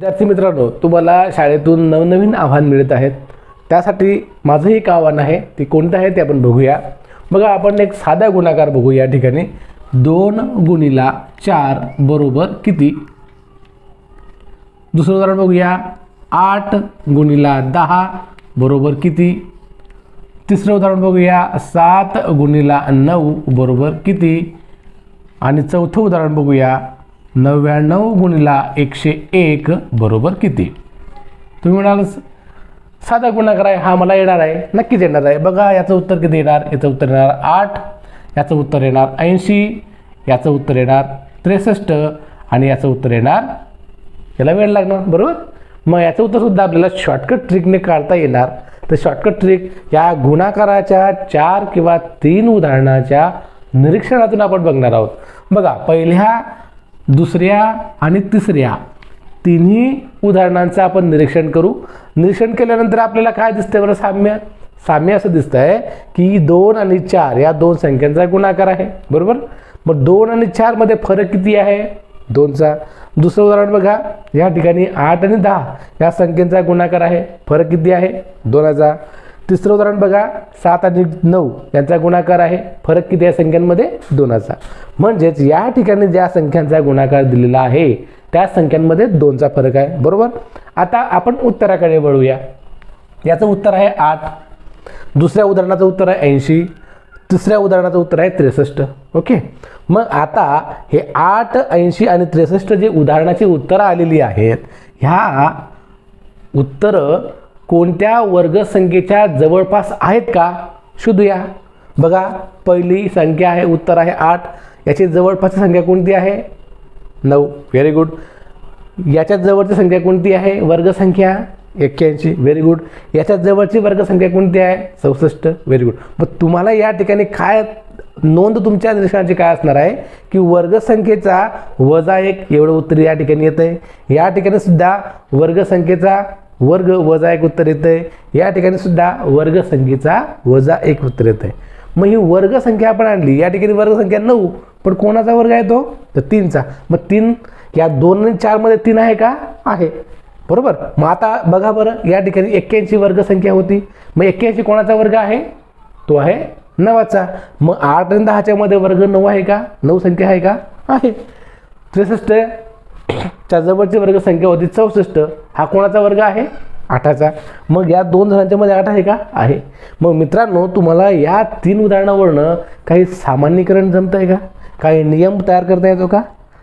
विद्यार्थी मित्रांनो तुम्हाला शाळेतून नवनवीन आव्हान मिळत आहेत. त्यासाठी माझंही एक आव्हान आहे ते कोणतं आहे ते आपण बघूया. बघा आपण एक साधा गुणाकार बघू या ठिकाणी. दोन गुणिला चार बरोबर किती? दुसरं उदाहरण बघूया. आठ गुणिला दहा बरोबर किती? तिसरं उदाहरण बघूया. सात गुणिला नऊ बरोबर किती? आणि चौथं उदाहरण बघूया. नव्याण्णव गुणिला एकशे एक बरोबर किती? तुम्ही म्हणाल साधा गुणाकार आहे हा मला येणार आहे नक्कीच येणार आहे. बघा याचं उत्तर किती येणार? याचं उत्तर येणार आठ याचं उत्तर येणार ऐंशी याचं उत्तर येणार त्रेसष्ट आणि याचं उत्तर येणार याला वेळ लागणार बरोबर? मग याचं उत्तरसुद्धा आपल्याला शॉर्टकट ट्रिकने काढता येणार. तर शॉर्टकट ट्रिक या गुणाकाराच्या चार किंवा तीन उदाहरणाच्या निरीक्षणातून आपण बघणार आहोत. बघा पहिल्या दुसऱ्या आणि तिसऱ्या तिन्ही उदाहरणांचं आपण निरीक्षण करू. निरीक्षण केल्यानंतर आपल्याला काय दिसतंय बरं साम्य? साम्य असं दिसतं आहे की दोन आणि चार या दोन संख्यांचा गुणाकार आहे. बरोबर? मग दोन आणि चारमध्ये फरक किती आहे? दोनचा. दुसरं उदाहरण बघा. या ठिकाणी आठ आणि दहा या संख्येचा गुणाकार आहे. फरक किती आहे? दोनाचा. तिसरं उदाहरण बघा सात आणि नऊ यांचा गुणाकार आहे. फरक किती आहे संख्यांमध्ये? दोनाचा. म्हणजेच या ठिकाणी ज्या संख्यांचा गुणाकार दिलेला आहे त्या संख्यांमध्ये दोनचा फरक आहे. बरोबर? आता आपण उत्तराकडे वळूया. याचं उत्तर आहे आठ. दुसऱ्या उदाहरणाचं उत्तर आहे ऐंशी. तिसऱ्या उदाहरणाचं उत्तर आहे त्रेसष्ट. ओके? मग आता हे आठ ऐंशी आणि त्रेसष्ट जे उदाहरणाची उत्तरं आलेली आहेत ह्या उत्तरं कोणत्या वर्गसंख्येच्या जवळपास आहेत का? शोधूया. बघा पहिली संख्या आहे उत्तर आहे आठ. याची जवळपासची संख्या कोणती आहे? नऊ. व्हेरी गुड याच्यात जवळची संख्या कोणती आहे? वर्गसंख्या एक्क्याऐंशी. व्हेरी गुड याच्यात जवळची वर्गसंख्या कोणती आहे? चौसष्ट. व्हेरी गुड मग तुम्हाला या ठिकाणी काय नोंद तुमच्या निरीक्षणाची काय असणार आहे? की वर्गसंख्येचा वजा एक एवढं उत्तर या ठिकाणी येतं आहे या ठिकाणी सुद्धा वर्गसंख्येचा वर्ग वजा एक उत्तर येतं आहे या ठिकाणी सुद्धा वर्गसंख्येचा वजा एक उत्तर येतं आहे मग ही वर्गसंख्या आपण आणली या ठिकाणी वर्गसंख्या नऊ पण कोणाचा वर्ग आहे तो? तर तीनचा. मग तीन या दोन आणि चारमध्ये तीन आहे का? आहे. बरोबर? मग आता बघा बरं या ठिकाणी एक्क्याऐंशी वर्गसंख्या होती. मग एक्क्याऐंशी कोणाचा वर्ग आहे? तो आहे नवाचा. मग आठ आणि दहाच्यामध्ये वर्ग नऊ आहे का? नऊ संख्या आहे का? आहे. त्रेसष्ट च्या जवळची वर्गसंख्या होती चौसष्ट. हा कोणाचा वर्ग आहे? आठाचा. मग या दोन जणांच्या मध्ये आठ आहे का? आहे. मग मित्रांनो तुम्हाला या तीन उदाहरणावरनं काही सामान्यीकरण जमतं आहे का? काही नियम तयार करता येतो का?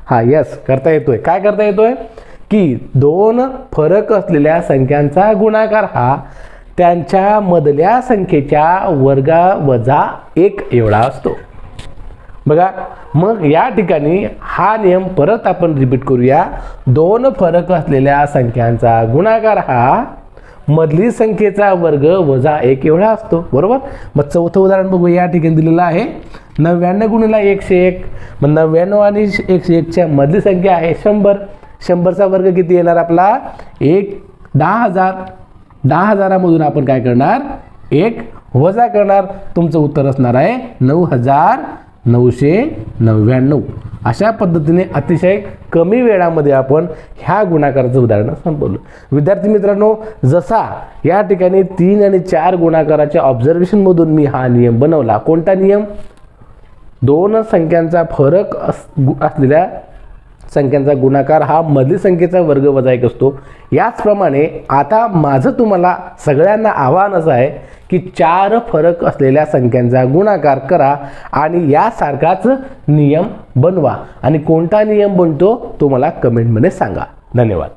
हा यस करता येतोय. काय करता येतोय? की दोन फरक असलेल्या संख्यांचा गुणाकार हा त्यांच्या मधल्या संख्येच्या वर्गा वजा एक एवढा असतो. बघा मग या ठिकाणी हा नियम परत आपण रिपीट करूया. दोन फरक असलेल्या संख्यांचा गुणाकार हा मधली संख्येचा वर्ग वजा एक एवढा असतो. बरोबर? मग चौथं उदाहरण बघू या ठिकाणी दिलेलं आहे. नव्याण्णव गुणीला एकशे एक. मग नव्याण्णव आणि एकशे एकच्या मधली संख्या आहे शंभर. शंभरचा वर्ग किती येणार आपला? एक दहा हजार. दहा हजारामधून आपण काय करणार? एक वजा करणार. तुमचं उत्तर असणार आहे नऊ हजार नऊशे नव्याण्णव. अशा पद्धतीने अतिशय कमी वेळामध्ये आपण ह्या गुणाकाराचं उदाहरण संपवलं. विद्यार्थी मित्रांनो जसा या ठिकाणी तीन आणि चार गुणाकाराच्या ऑब्झर्वेशनमधून मी हा नियम बनवला. कोणता नियम? दोन संख्यांचा फरक अस गु- असलेल्या संख्यांचा गुणाकार हा मधली संख्येचा वर्ग वजा एक असतो. याचप्रमाणे आता माझं तुम्हाला सगळ्यांना आव्हान असं आहे की चार फरक असलेल्या संख्यांचा गुणाकार करा आणि यासारखाच नियम बनवा. आणि कोणता नियम बनतो तो मला कमेंटमध्ये सांगा. धन्यवाद.